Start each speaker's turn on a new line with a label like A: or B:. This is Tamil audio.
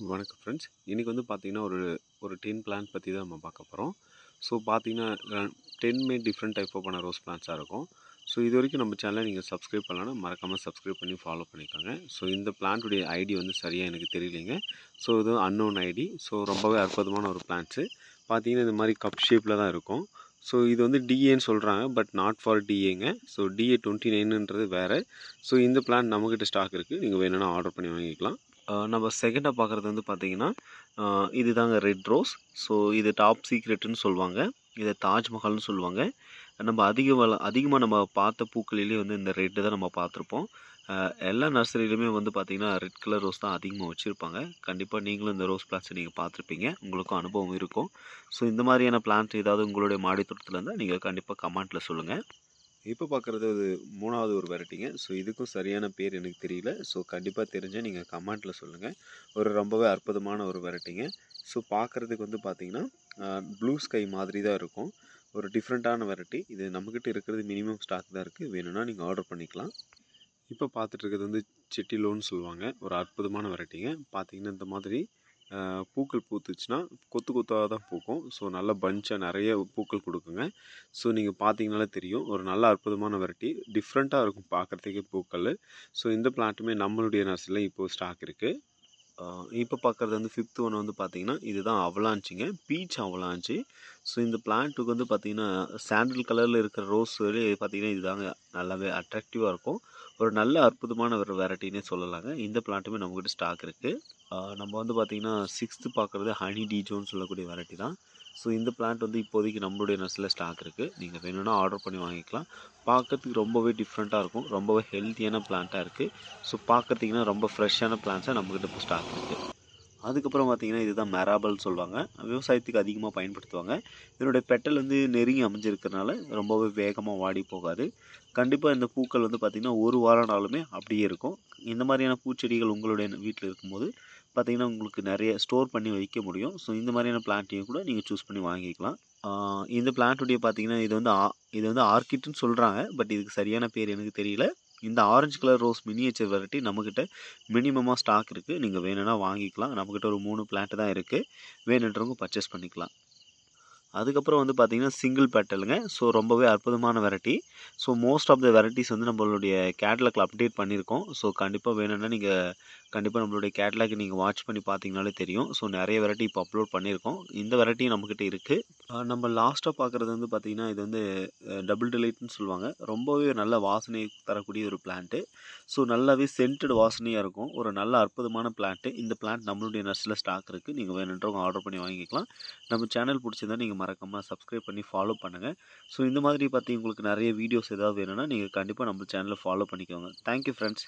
A: வணக்கம் ஃப்ரெண்ட்ஸ் இன்றைக்கி வந்து பார்த்திங்கன்னா ஒரு ஒரு டென் பிளான் பற்றி தான் நம்ம பார்க்க போகிறோம் ஸோ பார்த்தீங்கன்னா டென்மே டிஃப்ரெண்ட் டைப் ஆஃப் ரோஸ் பிளான்ஸாக இருக்கும். ஸோ இது வரைக்கும் நம்ம சேனலை நீங்கள் சப்ஸ்கிரைப் பண்ணலன்னா மறக்காமல் சப்ஸ்கிரைப் பண்ணி ஃபாலோ பண்ணிக்கோங்க. ஸோ இந்த பிளான்ட்டுடைய ஐடி வந்து சரியாக எனக்கு தெரியலைங்க. ஸோ இது அன்னோன் ஐடி ஸோ ரொம்பவே அற்புதமான ஒரு பிளான்ட்ஸு பார்த்தீங்கன்னா இந்த மாதிரி கப் ஷேப்பில் தான் இருக்கும். ஸோ இது வந்து டிஏன்னு சொல்கிறாங்க பட் நாட் ஃபார் டிஏங்க ஸோ டிஏ டுவெண்ட்டி நைனுன்றது வேறு. ஸோ இந்த பிளான் நம்மக்கிட்ட ஸ்டாக் இருக்குது நீங்கள் வேணும்னா ஆர்டர் பண்ணி வாங்கிக்கலாம். நம்ம செகண்டாக பார்க்குறது வந்து பார்த்தீங்கன்னா இது இதுதாங்க ரெட் ரோஸ் ஸோ இது டாப் சீக்ரெட்டுன்னு சொல்லுவாங்க. இதை தாஜ்மஹால்னு சொல்லுவாங்க. நம்ம அதிக வள அதிகமாக நம்ம பார்த்த பூக்களிலே வந்து இந்த ரெட்டு தான் நம்ம பார்த்துருப்போம். எல்லா நர்சரியிலுமே வந்து பார்த்திங்கன்னா ரெட் கலர் ரோஸ் தான் அதிகமாக வச்சுருப்பாங்க. கண்டிப்பாக நீங்களும் இந்த ரோஸ் பிளான்ஸை நீங்கள் பார்த்துருப்பீங்க. உங்களுக்கும் அனுபவம் இருக்கும். ஸோ இந்த மாதிரியான பிளான்ட் ஏதாவது உங்களுடைய மாடி தோட்டத்தில் இருந்தால் நீங்கள் கண்டிப்பாக கமெண்ட்டில் சொல்லுங்கள் இப்போ பார்க்குறது ஒரு மூணாவது ஒரு வெரைட்டிங்க. ஸோ இதுக்கும் சரியான பேர் எனக்கு தெரியல. ஸோ கண்டிப்பாக தெரிஞ்சால் நீங்கள் கமெண்ட்டில் சொல்லுங்கள் ஒரு ரொம்பவே அற்புதமான ஒரு வெரைட்டிங்க. ஸோ பார்க்குறதுக்கு வந்து பார்த்திங்கன்னா ப்ளூ ஸ்கை மாதிரி தான் இருக்கும். ஒரு டிஃப்ரெண்ட்டான வெரைட்டி. இது நம்மக்கிட்ட இருக்கிறது மினிமம் ஸ்டாக் தான் இருக்குது வேணும்னா நீங்கள் ஆர்டர் பண்ணிக்கலாம். இப்போ பார்த்துட்டு இருக்கிறது வந்து செட்டிலோன்னு சொல்லுவாங்க. ஒரு அற்புதமான வெரைட்டிங்க. பார்த்திங்கன்னா இந்த மாதிரி பூக்கள் பூத்துச்சுன்னா கொத்து கொத்தாக தான் பூக்கும். ஸோ நல்ல பஞ்சாக நிறைய பூக்கள் கொடுக்குங்க. ஸோ நீங்கள் பார்த்தீங்கனாலே தெரியும். ஒரு நல்ல அற்புதமான வெரைட்டி. டிஃப்ரெண்ட்டாக இருக்கும் பார்க்குறதுக்கே பூக்கள். ஸோ இந்த பிளான்ட்டுமே நம்மளுடைய நர்சரியில் இப்போது ஸ்டாக் இருக்குது இப்போ பார்க்குறது வந்து ஃபிஃப்த் ஒன் வந்து பார்த்தீங்கன்னா இதுதான் அவலாஞ்சிங்க பீச் அவலாஞ்சி ஸோ இந்த பிளான்ட்டுக்கு வந்து பார்த்திங்கன்னா சாண்டில் கலரில் இருக்கிற ரோஸ் பார்த்தீங்கன்னா இதுதாங்க நல்லாவே அட்ராக்டிவாக இருக்கும். ஒரு நல்ல அற்புதமான ஒரு வெரைட்டினே சொல்லலாங்க. இந்த பிளான்ட்டுமே நம்மக்கிட்ட ஸ்டாக் இருக்குது நம்ம வந்து பார்த்திங்கன்னா சிக்ஸ்த்து பார்க்குறது ஹனி டீஜோன்னு சொல்லக்கூடிய வெரைட்டி தான். ஸோ இந்த பிளான்ட் வந்து இப்போதைக்கு நம்மளுடைய நர்ஸில் ஸ்டாக் இருக்குது நீங்கள் வேணும்னா ஆர்டர் பண்ணி வாங்கிக்கலாம். பார்க்கறதுக்கு ரொம்பவே டிஃப்ரெண்ட்டாக இருக்கும். ரொம்பவே ஹெல்த்தியான பிளான்ட்டாக இருக்குது ஸோ பார்க்குறதுக்குன்னா ரொம்ப ஃப்ரெஷ்ஷான பிளான்ஸாக நம்மக்கிட்ட இப்போ ஸ்டாக் இருக்குது அதுக்கப்புறம் பார்த்திங்கன்னா இதுதான் மெராபல் சொல்லுவாங்க. விவசாயத்துக்கு அதிகமாக பயன்படுத்துவாங்க. இதனுடைய பெட்டல் வந்து நெருங்கி அமைஞ்சிருக்கிறனால ரொம்பவே வேகமாக வாடி போகாது. கண்டிப்பாக இந்த பூக்கள் வந்து பார்த்திங்கன்னா ஒரு வாரம்னாலுமே அப்படியே இருக்கும். இந்த மாதிரியான பூச்செடிகள் உங்களுடைய வீட்டில் இருக்கும்போது பார்த்திங்கன்னா உங்களுக்கு நிறைய ஸ்டோர் பண்ணி வைக்க முடியும். ஸோ இந்த மாதிரியான பிளான்ட்டையும் கூட நீங்கள் சூஸ் பண்ணி வாங்கிக்கலாம். இந்த பிளான்ட்டுடைய பார்த்திங்கன்னா இது வந்து ஆ- இது வந்து ஆர்கிட்னு சொல்கிறாங்க பட் இதுக்கு சரியான பேர் எனக்கு தெரியல. இந்த orange colour rose miniature variety நம்மக்கிட்ட மினிமமாக ஸ்டாக் இருக்குது நீங்கள் வேணும்னா வாங்கிக்கலாம். நம்மக்கிட்ட ஒரு மூணு பிளான்ட் தான் இருக்குது வேணுன்றவங்க பர்ச்சேஸ் பண்ணிக்கலாம். அதுக்கப்புறம் வந்து பார்த்திங்கன்னா சிங்கிள் பேட்டலுங்க ஸோ ரொம்பவே அற்புதமான variety so most of the varieties வந்து நம்மளுடைய கேட்லாக்ல அப்டேட் பண்ணியிருக்கோம். ஸோ கண்டிப்பாக வேணும்னா நீங்கள் கண்டிப்பாக நம்மளுடைய கேட்லாக் நீங்கள் வாட்ச் பண்ணி பார்த்தீங்கனாலே தெரியும். ஸோ நிறைய வெரைட்டி இப்போ அப்லோட் பண்ணியிருக்கோம். இந்த வெரைட்டியும் நம்மக்கிட்ட இருக்குது நம்ம லாஸ்ட்டாக பார்க்குறது வந்து பார்த்திங்கன்னா இது வந்து டபுள் டிலைட்னு சொல்லுவாங்க. ரொம்பவே நல்ல வாசனை தரக்கூடிய ஒரு பிளான்ட்டு ஸோ நல்லாவே சென்டட் வாசனையாக இருக்கும். ஒரு நல்ல அற்புதமான பிளான்ட்டு இந்த பிளான்ட் நம்மளுடைய நர்ஸில் ஸ்டாக் இருக்குது நீங்கள் வேணுன்றவங்க ஆர்டர் பண்ணி வாங்கிக்கலாம். நம்ம சேனல் பிடிச்சிருந்தா நீங்கள் மறக்காமல் சப்ஸ்கிரைப் பண்ணி ஃபாலோ பண்ணுங்கள் ஸோ இந்த மாதிரி பார்த்தி உங்களுக்கு நிறைய வீடியோஸ் ஏதாவது வேணும்னா நீங்கள் கண்டிப்பாக நம்ம சேனலை ஃபாலோ பண்ணிக்கோங்க. Thank you friends